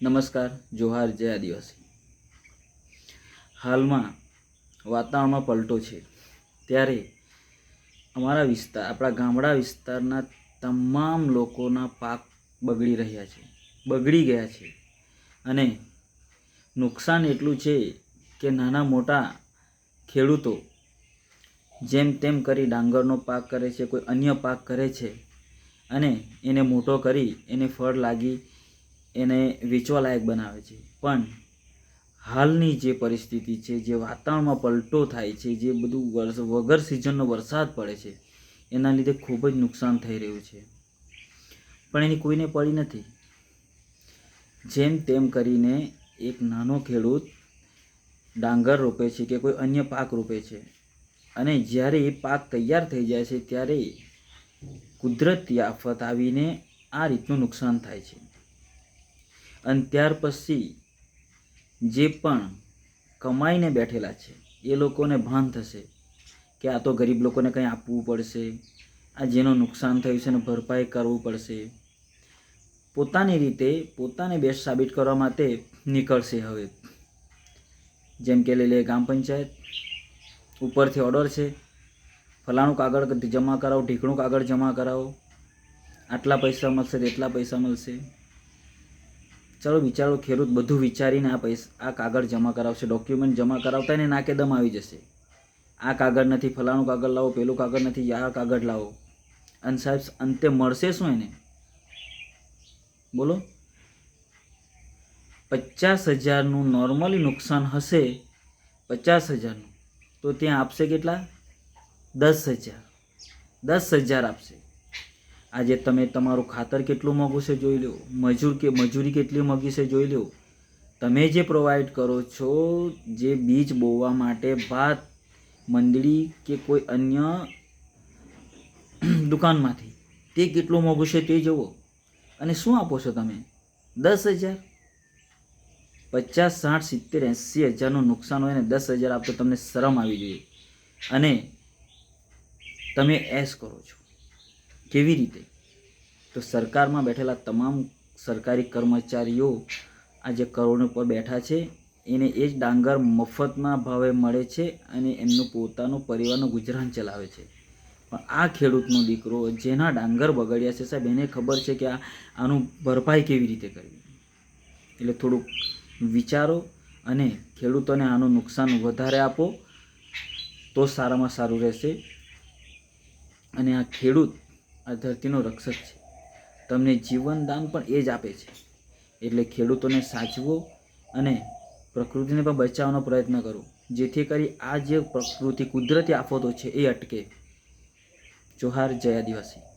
નમસ્કાર, જોહાર, જય આદિવાસી. હાલમાં વાતાવરણમાં પલટો છે. ત્યારે અમારા વિસ્તાર આપણા ગામડા વિસ્તારના તમામ લોકોના પાક બગડી રહ્યા છે, બગડી ગયા છે. અને નુકસાન એટલું છે કે નાના મોટા ખેડૂતો જેમ તેમ કરી ડાંગરનો પાક કરે છે, કોઈ અન્ય પાક કરે છે અને એને મોટો કરી, એને ફળ લાગી એને વેચવા લાયક બનાવે છે. પણ હાલની જે પરિસ્થિતિ છે, જે વાતાવરણમાં પલટો થાય છે, જે બધું વર્ષ વગર સિઝનનો વરસાદ પડે છે, એના લીધે ખૂબ જ નુકસાન થઈ રહ્યું છે. પણ એની કોઈને પડી નથી. જેમ તેમ કરીને એક નાનો ખેડૂત ડાંગર રોપે છે કે કોઈ અન્ય પાક રોપે છે. અને જ્યારે એ પાક તૈયાર થઈ જાય છે, ત્યારે કુદરતી આફત આવીને આ રીતનું નુકસાન થાય છે. અને ત્યાર પછી જે પણ કમાઈને બેઠેલા છે, એ લોકોને ભાન થશે કે આ તો ગરીબ લોકોને કંઈ આપવું પડશે, આ જેનું નુકસાન થયું છે એને ભરપાઈ કરવું પડશે. પોતાની રીતે પોતાને બેસ્ટ સાબિત કરવા માટે નીકળશે હવે. જેમ કે લઈ લે ગ્રામ પંચાયત, ઉપરથી ઓર્ડર છે, ફલાણું કાગળ જમા કરાવો, ઢીકણું કાગળ જમા કરાવો, આટલા પૈસા મળશે, તેટલા પૈસા મળશે. ચાલો વિચારો, ખેડૂત બધું વિચારીને આ પૈસા, આ કાગળ જમા કરાવશે ડોક્યુમેન્ટ જમા કરાવતા એને નાકે દમ આવી જશે. આ કાગળ નથી, ફલાણું કાગળ લાવો, પેલું કાગળ નથી આ કાગળ લાવો. અને સાહેબ, અંતે મળશે શું એને? બોલો. પચાસ હજારનું નોર્મલી નુકસાન હશે પચાસ હજારનું. તો ત્યાં આપશે કેટલા? દસ હજાર. દસ હજાર આપશે. આજે તમે તમારું ખાતર કેટલું મોંઘું છે જોઈ લો મજૂર કે, મજૂરી કેટલી મોંઘી છે જોઈ લો તમે જે પ્રોવાઈડ કરો છો, જે બીજ બોવા માટે ભાત મંડળી કે કોઈ અન્ય દુકાનમાંથી, તે કેટલું મોંઘું છે તે જુઓ. અને શું આપો છો તમે? દસ હજાર. પચાસ, સાઠ, સિત્તેર, એંસી હજારનું નુકસાન હોય ને દસ હજાર આપતો તમને શરમ આવી જોઈએ. અને તમે એસ કરો છો. કેવી રીતે? તો સરકારમાં બેઠેલા તમામ સરકારી કર્મચારીઓ આજે કરોડ ઉપર બેઠા છે, એને એ જ ડાંગર મફતના ભાવે મળે છે અને એમનું પોતાનું પરિવારનું ગુજરાન ચલાવે છે. પણ આ ખેડૂતનો દીકરો જેના ડાંગર બગડ્યા છે, સાહેબ, એને ખબર છે કે આ આનું ભરપાઈ કેવી રીતે કરવી? એટલે થોડુંક વિચારો અને ખેડૂતોને આનું નુકસાન વધારે આપો, તો સારામાં સારું રહેશે. અને આ ખેડૂત આ ધરતીનો રક્ષક છે. તમને જીવનદાન પણ એ જ આપે છે. એટલે ખેડૂતોને સાચવો અને પ્રકૃતિને પણ બચાવવાનો પ્રયત્ન કરો. જેથી કરી આ જે પ્રકૃતિ કુદરતી આફતો છે એ અટકે. જોહાર, જય આદિવાસી.